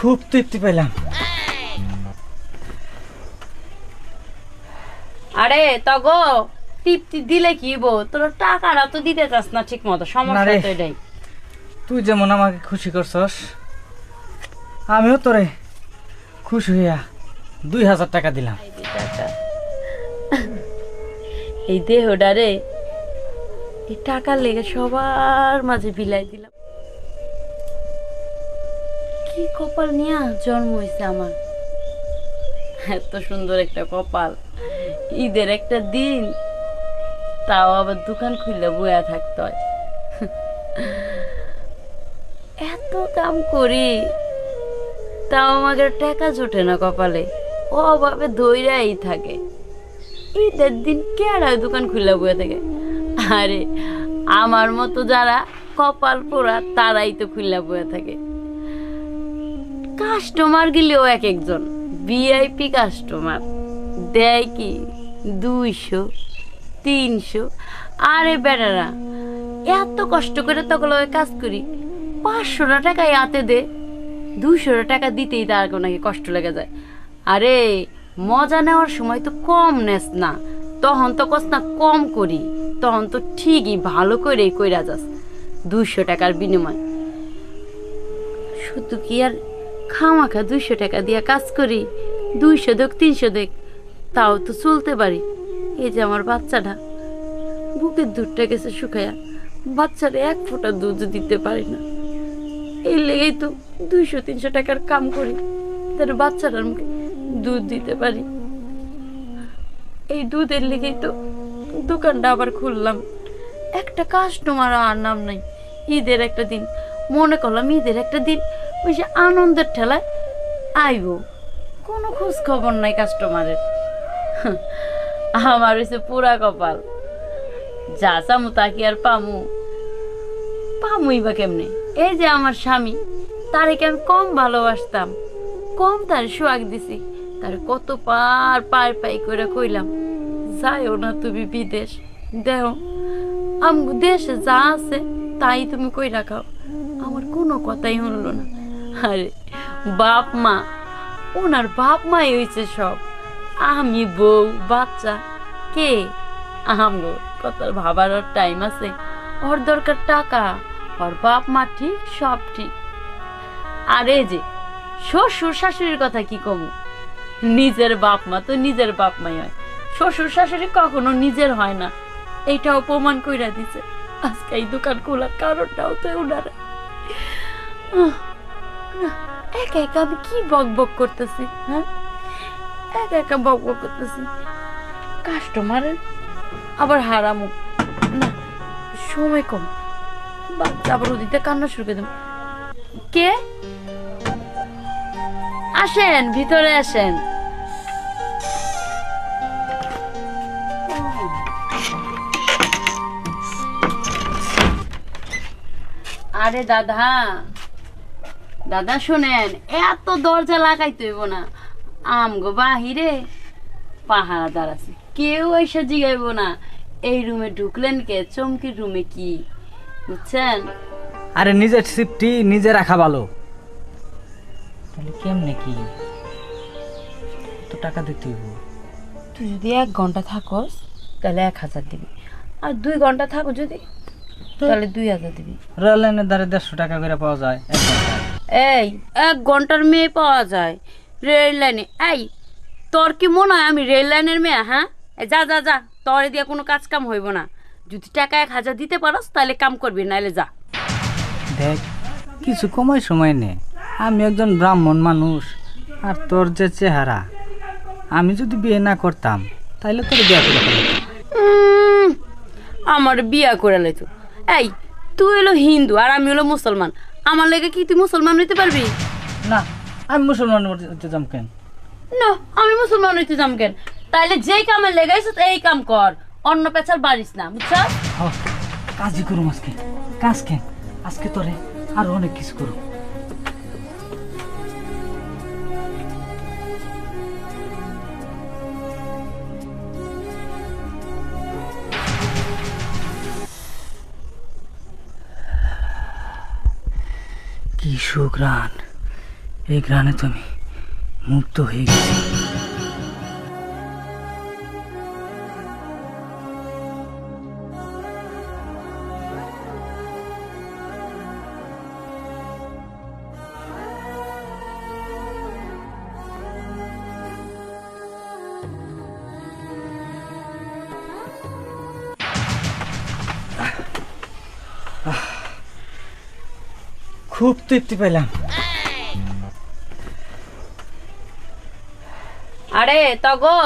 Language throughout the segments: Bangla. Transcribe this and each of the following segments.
খুব তৃপ্তি পেলাম। আরে তগো টিপটি দিলে কি বো তোর টাকাটা তো দিতে চাস না ঠিক মতো সমস্যা তো এটাই। তুই যেমন আমাকে খুশি করছস আমিও তোরে খুশি হইয়া দুই হাজার টাকা দিলাম। এই দেহটা রে এই টাকার লেগে সবার মাঝে বিলাই দিলাম। কি কপাল নিয়ে জন্ম হয়েছে আমার? এত সুন্দর একটা কপাল। ঈদের একটা দিন, তাও আবার দোকান খুললে বয়া থাকতে হয়। এত কাম করি, তাও আমাকে টাকা জোটে না কপালে। অভাবে দইরাই থাকে। ঈদের দিন কে আর দোকান খুলে বয়ে থাকে? আরে, আমার মতো যারা কপাল পোড়া, তারাই তো খুলে বয়ে থাকে। কাস্টমার গেলেও এক একজন। VIP customer. দেয় কি? দুইশো, তিনশো। আরে বেড়ারা, এত কষ্ট করে তখন কাজ করি। পাঁচশোটা টাকায় হাতে দে। দুশোটা টাকা দিতেই তার নাকি কষ্ট লেগে যায়। আরে, মজা নেওয়ার সময় তো কম নেস না। তখন তো কস না, কম করি। তখন তো ঠিকই ভালো করে কইরা যাস। দুশো টাকার বিনিময়। শুধু কি আর খামাখা দুইশো টাকা দিয়ে কাজ করি, দুইশো দেখ তিনশো দেখ তাও তো চলতে পারি। এই যে আমার বাচ্চাটা, বুকের দুধটা গেছে শুকায়া বাচ্চারা এক ফোঁটা দুধ দিতে পারি না। এই লেগেই তো দুইশো, তিনশো টাকার কাম করি তার বাচ্চাটার মুখে দুধ দিতে পারি। এই দুধের লেগেই তো দোকানটা আবার খুললাম। একটা কাস্টমার আর নাম নাই। ঈদের একটা দিন, মনে করলাম ঈদের একটা দিন ওই যে আনন্দের ঠেলায় আইব। কোনো খোঁজ খবর নাই কাস্টমারের আমার হয়েছে পুরা কপাল। যা চামু তা কি আর পামু? পামুই বা কেমনে? এই যে আমার স্বামী তারেকে আমি কম ভালোবাসতাম? কম তার সোয়াগ দিছি। তার কত পার পার পাই করে কইলাম, যাইও না তুমি বিদেশ। দেহ আম দেশে যা আছে তাই তুমি কই রাখাও আমার কোনো কথাই শুনলো না। আরে বাপ মা ওনার বাপ মাই হয়েছে সব। আমি বউ বাচ্চা কে? আমগো কত ভাবার ওর টাইম আছে। ওর দরকার টাকা ওর বাপ মা ঠিক সব ঠিক। আরে যে শ্বশুর শাশুড়ির কথা কি কমু? নিজের বাপ মা তো নিজের বাপ মাই হয়। শ্বশুর শাশুড়ি কখনো নিজের হয় না। এইটাও প্রমাণ কইরা দিছে। আজকে এই দোকান খোলার কারণটাও তো উনারা আহ, একা একা আমি কি বক বক করতেছি হ্যাঁ? একা একা বক বক করতেছি। কাস্টমারের আবার হারামো। না, সময় কম। ওদিকে কান্না শুরু করে কে? আসেন, ভিতরে আসেন। আরে দাদা। দাদা শোনেন এত দরজা লাগাইতে হইব না। আমগো বাহিরে পাহারাদার আছে কেউ এসে জিগাইব না। এই রুমে ঢুকলেন কে চমকির রুমে কি বুঝছেন? আরে নিজের সিফটি নিজে রাখা ভালো। তাহলে কেমনে কি? তো টাকা দিতে হইব। তুই যদি এক ঘণ্টা থাকস তাহলে এক হাজার দিবি। আর দুই ঘণ্টা থাকো যদি তাহলে দুই হাজার দিবি। রেল লাইনের দ্বারা দেড়শো টাকা করে পাওয়া যায় এক। এই এক ঘণ্টার মেয়ে পাওয়া যায় রেল লাইনে এই তোর কি মনে হয় আমি রেল লাইনের মেয়ে হ্যাঁ? যা যা যা তোর দিয়ে কোনো কাজ কাম হইব না। যদি টাকা এক হাজার দিতে পারস তাহলে কাম করবি নাহলে যা। দেখ কিছু কমাই সময় নে। আমি একজন ব্রাহ্মণ মানুষ আর তোর যে চেহারা আমি যদি বিয়ে না করতাম তাহলে তোর বিয়ে করে আমার বিয়া করে লাইতো। এই তুই হলো হিন্দু আর আমি হলো মুসলমান। আমার লেগে কি তুই মুসলমান হইতে পারবি? না আমি মুসলমান হইতে যাম কেন? না আমি মুসলমান হইতে যাম কেন? তাইলে যেই কামে লেগাইছ এই কাম কর। অন্য পেছাল বাড়িস না বুঝছ কাজই করুম আজকে। কাজ কেন? আজকে তোরে আর অনেক কিছু করুম। সুগ্রান এই গ্রানে তুমি মুক্ত হয়ে গেছি। খুব তৃপ্তি পেলাম। আরে তগো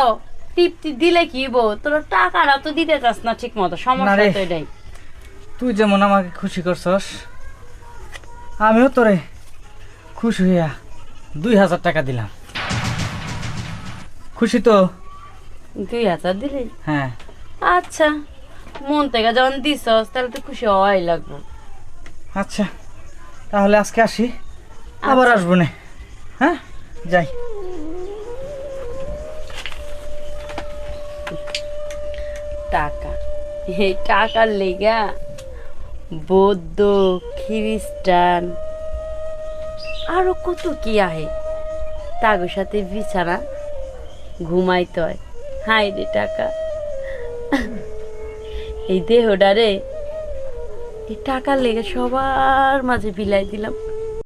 তৃপ্তি দিলে কি বো তোর টাকাটা তো দিতে চাস না ঠিক মতো সমস্যা। তো এটাই। তুই যেমন আমাকে খুশি করছস আমিও তোরে খুশি হইয়া দুই হাজার টাকা দিলাম। খুশি তো? দুই হাজার দিলে? হ্যাঁ। আচ্ছা মন থেকে যখন দিছস তাহলে তো খুশি হওয়াই লাগবে। আচ্ছা। তাহলে আজকে আসি। আবার আসব না। হ্যাঁ? যাই। টাকা। এই টাকার লেগা বৌদ্ধ খ্রিস্টান আরও কত কি আহে? তাগোর সাথে বিছানা ঘুমাইতে হয়। হাই রে টাকা। এই দেহটারে এই টাকার লেগে সবার মাঝে বিলাই দিলাম।